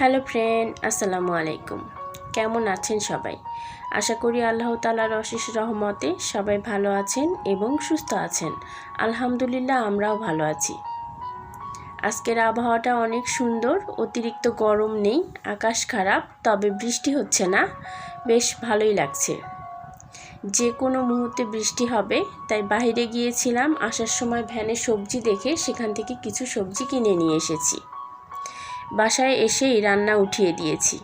Hello friend, আসসালামু আলাইকুম। কেমন আছেন সবাই? আশা করি আল্লাহ তালার অশেষ রহমতে সবাই ভালো আছেন এবং সুস্থ আছেন। আলহামদুলিল্লাহ, আমরাও ভালো আছি। আজকের আবহাওয়াটা অনেক সুন্দর, অতিরিক্ত গরম নেই, আকাশ খারাপ, তবে বৃষ্টি হচ্ছে না, বেশ ভালোই লাগছে। যে কোনো মুহূর্তে বৃষ্টি হবে, তাই বাইরে গিয়েছিলাম, আসার সময় ভ্যানে সবজি দেখে সেখান থেকে কিছু সবজি কিনে নিয়ে এসেছি। বাসায় এসেই রান্না উঠিয়ে দিয়েছি।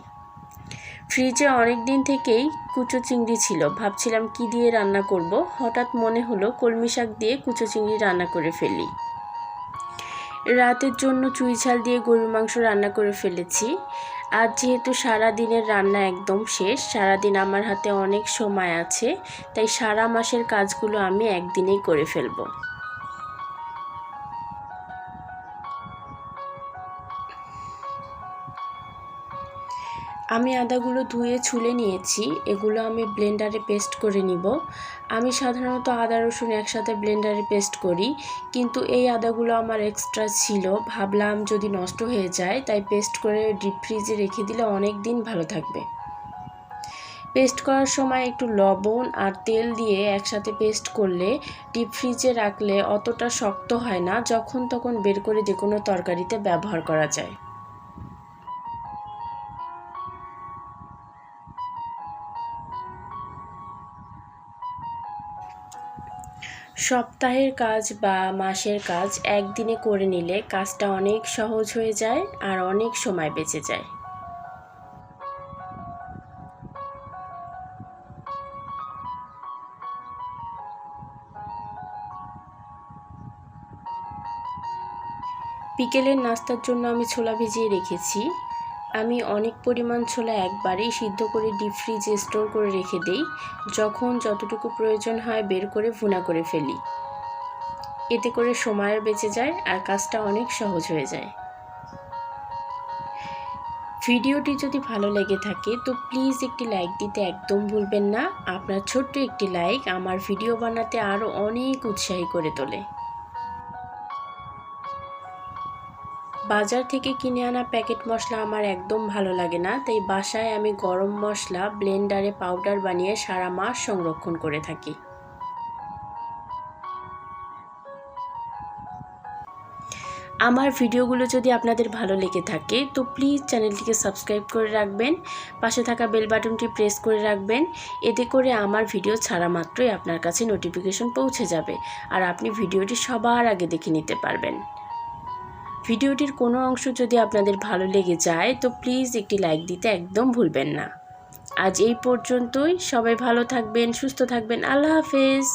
ফ্রিজে অনেক দিন থেকেই কুচো চিংড়ি ছিল। ভাবছিলাম কি দিয়ে রান্না করব? হঠাৎ মনে হলো কলমি শাক দিয়ে কুচো চিংড়ি রান্না করে ফেলি। রাতের জন্য চুই ঝাল দিয়ে গরুর মাংস রান্না করে ফেলেছি। আজ যেহেতু সারা দিনের রান্না একদম শেষ, সারাদিন আমার হাতে অনেক সময় আছে, তাই সারা মাসের কাজগুলো আমি একদিনেই করে ফেলব। আমি আদাগুলো ধুয়ে ছুলে নিয়েছি, এগুলো আমি ব্লেন্ডারে পেস্ট করে নিব। আমি সাধারণত আদা, রসুন একসাথে ব্লেন্ডারে পেস্ট করি, কিন্তু এই আদাগুলো আমার এক্সট্রা ছিল। ভাবলাম যদি নষ্ট হয়ে যায়, তাই পেস্ট করে ডিপ ফ্রিজে রেখে দিলে অনেক দিন ভালো থাকবে। পেস্ট করার সময় একটু লবণ আর তেল দিয়ে একসাথে পেস্ট করলে ডিপ ফ্রিজে রাখলে অতটা শক্ত হয় না, যখন তখন বের করে যে কোনো তরকারিতে ব্যবহার করা যায়। সপ্তাহের কাজ বা মাসের কাজ একদিনে করে নিলে কাজটা অনেক সহজ হয়ে যায় আর অনেক সময় বেঁচে যায়। বিকেলের নাস্তার জন্য আমি ছোলা ভিজিয়ে রেখেছি। আমি অনেক পরিমাণ ছোলা একবারেই সিদ্ধ করে ডিপ ফ্রিজে স্টোর করে রেখে দেই, যখন যতটুকু প্রয়োজন হয় বের করে ভুনা করে ফেলি। এতে করে সময়ও বেঁচে যায় আর কাজটা অনেক সহজ হয়ে যায়। ভিডিওটি যদি ভালো লেগে থাকে, তো প্লিজ একটি লাইক দিতে একদম ভুলবেন না। আপনার ছোট্ট একটি লাইক আমার ভিডিও বানাতে আরও অনেক উৎসাহী করে তোলে। বাজার থেকে কিনে আনা প্যাকেট মশলা আমার একদম ভালো লাগে না, তাই বাসায় আমি গরম মশলা, ব্লেন্ডারে পাউডার বানিয়ে সারা মাস সংরক্ষণ করে থাকি। আমার ভিডিওগুলো যদি আপনাদের ভালো লেগে থাকে, তো প্লিজ চ্যানেলটিকে সাবস্ক্রাইব করে রাখবেন, পাশে থাকা বেল বাটনটি প্রেস করে রাখবেন, এতে করে আমার ভিডিও ছাড়া মাত্রই আপনার কাছে নোটিফিকেশন পৌঁছে যাবে, আর আপনি ভিডিওটি সবার আগে দেখে নিতে পারবেন। ভিডিওটির কোনো অংশ যদি আপনাদের ভালো লেগে যায়, তো প্লিজ একটি লাইক দিতে একদম ভুলবেন না। আজ এই পর্যন্তই। সবাই ভালো থাকবেন, সুস্থ থাকবেন। আল্লাহ হাফেজ।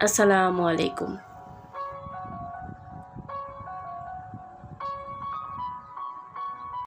আসসালামু আলাইকুম।